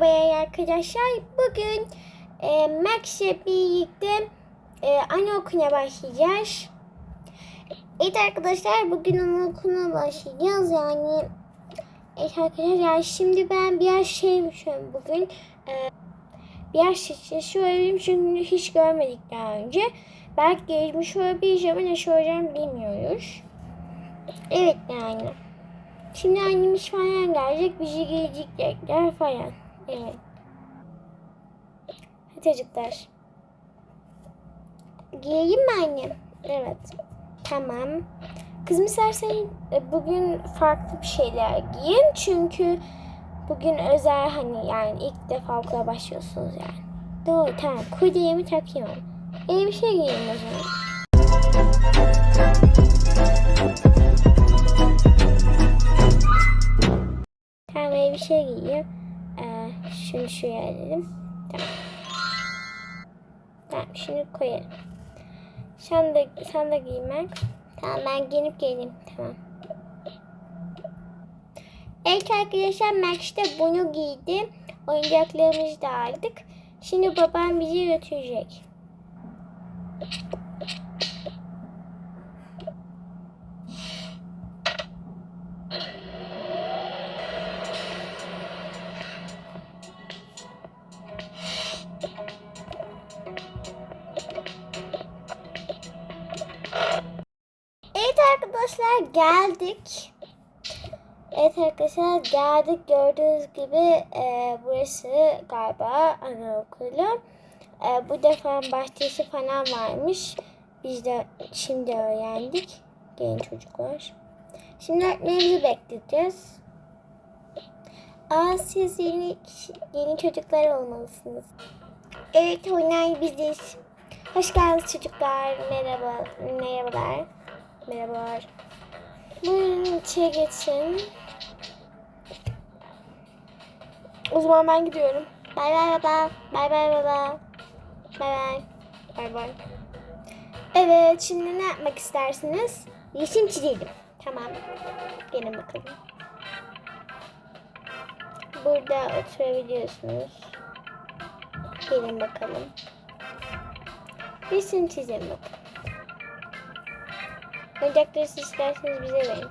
Merhaba arkadaşlar. Bugün e, Max'le birlikte e, anaokuluna başlayacağız. Evet arkadaşlar bugün anaokuluna başlayacağız. Yani evet arkadaşlar şimdi ben biraz şey düşünüyorum bugün. E, biraz şaşırıyorum çünkü hiç görmedik daha önce. Belki gelişmiş olabilir ama ne soracağım bilmiyoruz. Evet yani. Şimdi annemiz falan gelecek, bizi gelecekler falan. Evet. Hadi çocuklar. Giyeyim mi annem? Evet. Tamam. Kızım istersen e, bugün farklı bir şeyler giyin. Çünkü bugün özel hani yani ilk defa okula başlıyorsunuz yani. Doğru tamam. Kuryemi takıyorum. İyi bir şey giyeyim o zaman. Tamam iyi bir şey giyeyim. Şunu şuraya alalım. Tamam. Tamam şunu koyalım. Sen de, sen de giymek. Tamam ben giyinip geleyim. Tamam. Evet arkadaşlar Max de bunu giydi. Oyuncaklarımızı da aldık. Şimdi babam bizi götürecek. Arkadaşlar geldik. Evet arkadaşlar geldik gördüğünüz gibi e, burası galiba anaokulu. E, bu defa bahçesi falan varmış. Biz de şimdi öğrendik. Gelin çocuklar. Şimdi öğretmenimizi bekleyeceğiz. Aa siz yeni, yeni çocuklar olmalısınız. Evet onlar biziz. Hoş geldiniz çocuklar. Merhaba, merhabalar. Merhabalar. Buyurun içeri geçin. O zaman ben gidiyorum. Bay bay baba. Bay bay baba. Bay bay. Bay bay. Evet şimdi ne yapmak istersiniz? Resim çizelim. Tamam. Gelin bakalım. Burada oturabiliyorsunuz. Gelin bakalım. Resim çizelim bakalım. Oyuncakları siz isterseniz bize verin.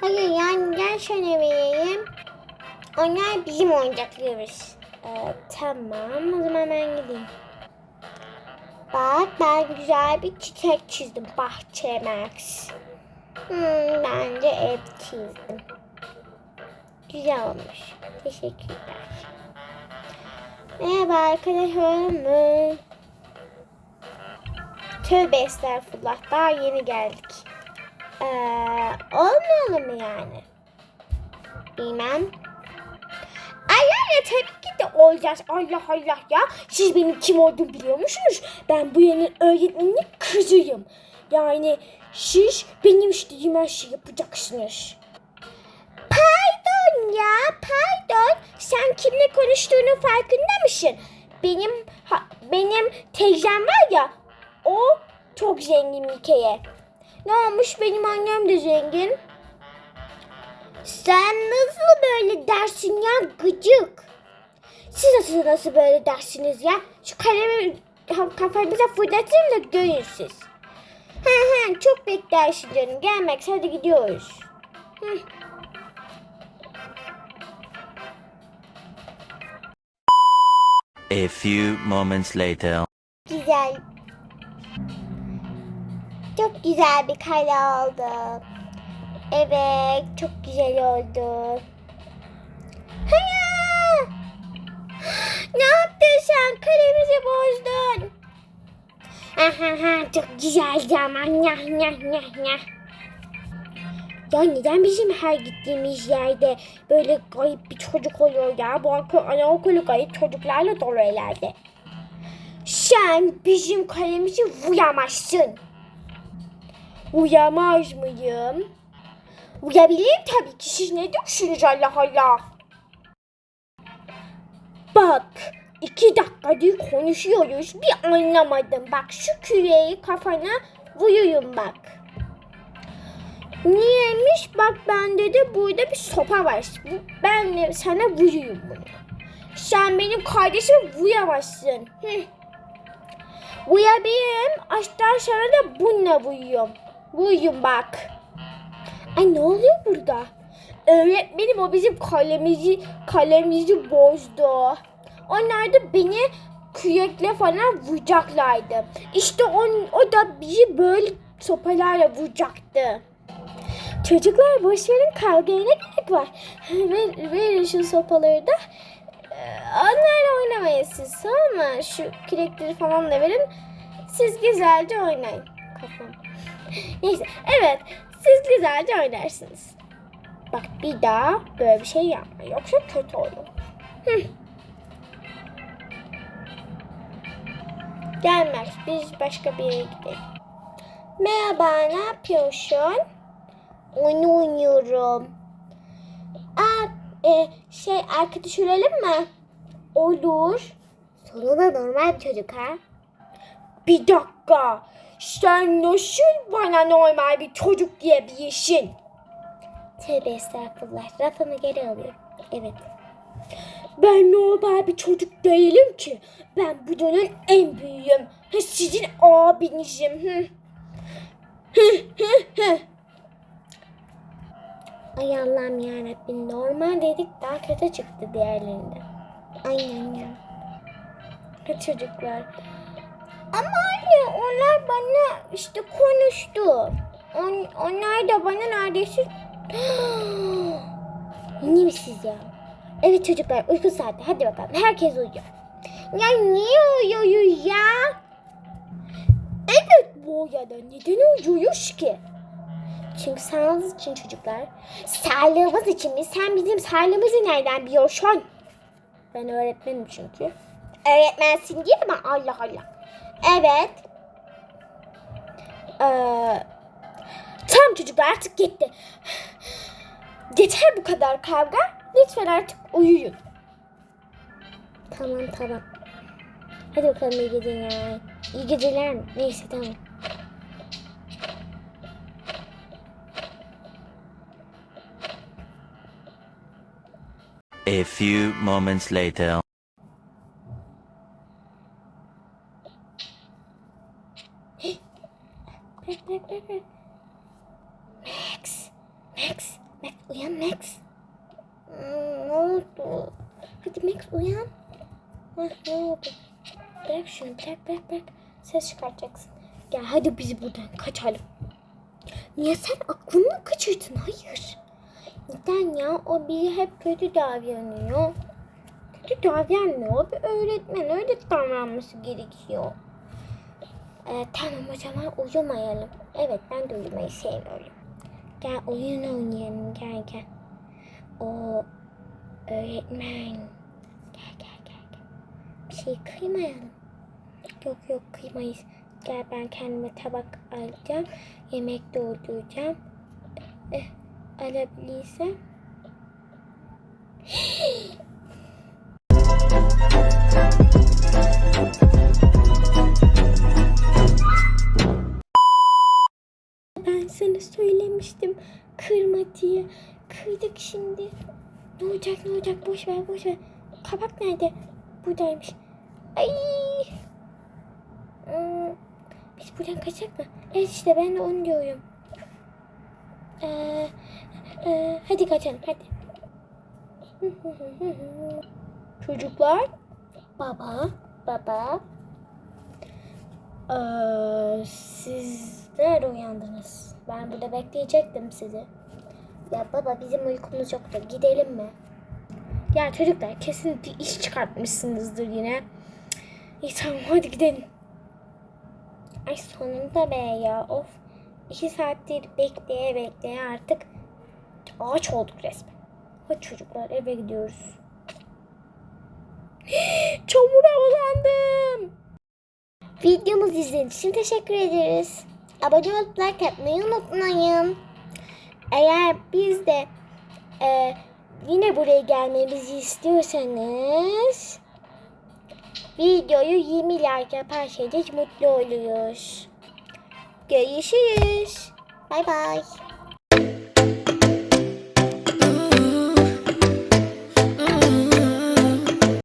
Hayır yani gel şöyle vereyim. Onlar bizim oyuncaklarımız. Ee, tamam o zaman ben gideyim. Bak ben güzel bir çiçek çizdim. Bahçe Max. Hmm, ben de ev çizdim. Güzel olmuş. Teşekkürler. Merhaba arkadaşlarım. Tövbe estağfurullah. Daha yeni geldik. Ee, olmalı mı yani? Bilmem. Ay ay tabii ki de olacağız. Allah Allah ya. Siz benim kim olduğumu biliyor musunuz? Ben bu yeni öğretmenin kızıyım. Yani siz benim istediğim her şeyi yapacaksınız. Pardon ya pardon. Sen kimle konuştuğunu farkında mısın? Benim ha, benim teyzem var ya o çok zengin bir kere. Ne olmuş benim annem de zengin. Sen nasıl böyle dersin ya gıcık? Siz nasıl nasıl böyle dersiniz ya? Şu kalemi kafamıza fırlatırım da görün siz. He he çok beklersin canım. Gelmek hadi gidiyoruz. Hı. A few moments later. Güzel. Çok güzel bir kare oldu. Evet, çok güzel oldu. Hayır! Ne yaptın sen? Kalemizi bozdun. Ahaha, çok güzel zaman. Nyah nyah nyah nyah. Ya neden bizim her gittiğimiz yerde böyle kayıp bir çocuk oluyor ya? Bu okul, anaokulu kayıp çocuklarla dolu herhalde. Sen bizim kalemizi vuyamazsın. Uyamaz mıyım? Uyabilirim tabii ki. Siz ne diyorsunuz Allah Allah? Bak, iki dakikadır konuşuyoruz. Bir anlamadım. Bak şu küreği kafana vuruyum bak. Niyeymiş? Bak bende de burada bir sopa var. Ben de sana vuruyorum bunu. Sen benim kardeşime vuyamazsın. Hı. Vurabilirim. Açtan sonra da bununla vuruyorum. Vuruyorum bak. Ay ne oluyor burada? Öğretmenim o bizim kalemizi kalemizi bozdu. Onlar da beni kürekle falan vuracaklardı. İşte on, o da bizi böyle sopalarla vuracaktı. Çocuklar boş verin kavgaya ne gerek var? Ver, verin şu sopaları da. Ee, Onlarla oynamayın siz tamam? Şu kürekleri falan da verin. Siz güzelce oynayın. Kafam. Neyse evet siz güzelce oynarsınız. Bak bir daha böyle bir şey yapma yoksa kötü olur. Hı. Gelmez biz başka bir yere gidelim. Merhaba ne yapıyorsun? Oyun oynuyorum. Aa, e, şey arkadaş ölelim mi? Olur. Sonunda normal bir çocuk ha. Bir dakika. Sen nasıl bana normal bir çocuk diyebilirsin? Tövbe estağfurullah. Lafımı geri alıyorum. Evet. Ben normal bir çocuk değilim ki. Ben buranın en büyüğüm. Ha, Sizin abinizim. Hı. Hı, hı, hı. Ay Allah'ım yarabbim normal dedik daha kötü çıktı diğerlerinden. Aynen ya. Ha, çocuklar. Onlar bana işte konuştu. On, onlar da bana neredeyse... Niye siz ya? Evet çocuklar uyku saati hadi bakalım herkes uyuyor. Ya niye uyuyoruz ya? Evet bu ya da neden uyuyoruz ki? Çünkü sağlığımız için çocuklar. Sağlığımız için mi? Sen bizim sağlığımızı nereden biliyorsun? Ben öğretmenim çünkü. Öğretmensin değil mi? Allah Allah. Evet. Ee, tamam çocuklar artık gitti. Yeter bu kadar kavga. Lütfen artık uyuyun. Tamam tamam. Hadi bakalım iyi geceler. İyi geceler? Neyse tamam. A few moments later. Max. Max. Max uyan Max. Hmm, ne oldu? Hadi Max uyan. Hah, ne oldu? Bırak şunu bırak bırak bırak. Ses çıkartacaksın. Gel hadi biz buradan kaçalım. Niye sen aklını kaçırdın? Hayır. Neden ya? O bizi hep kötü davranıyor. Kötü davranmıyor. Bir öğretmen öyle davranması gerekiyor. Ee, tamam o zaman uyumayalım. Evet ben de uyumayı sevmiyorum. Gel oyun oynayalım gel gel. O öğretmen. Gel gel gel. gel. Bir şey kıymayalım. Yok yok kıymayız. Gel ben kendime tabak alacağım. Yemek dolduracağım. Eh, alabilirsem. Boş ver boş ver. Kabak nerede? Buradaymış. Ay. Hmm, Biz buradan kaçacak mı? Evet işte ben de onu diyorum. Ee, e, hadi kaçalım hadi. Çocuklar. Baba. Baba. Ee, siz nerede uyandınız? Ben burada bekleyecektim sizi. Ya baba bizim uykumuz yoktu. Gidelim mi? Ya çocuklar kesin bir iş çıkartmışsınızdır yine. İyi tamam hadi gidelim. Ay sonunda be ya of. İki saattir bekleye bekleye artık ağaç olduk resmen. Hadi çocuklar eve gidiyoruz. Çamura bulandım. Videomuzu izlediğiniz için teşekkür ederiz. Abone olup like atmayı unutmayın. Eğer biz de e, yine buraya gelmemizi istiyorsanız videoyu 20 like yaparsanız mutlu oluyoruz. Görüşürüz. Bay bay.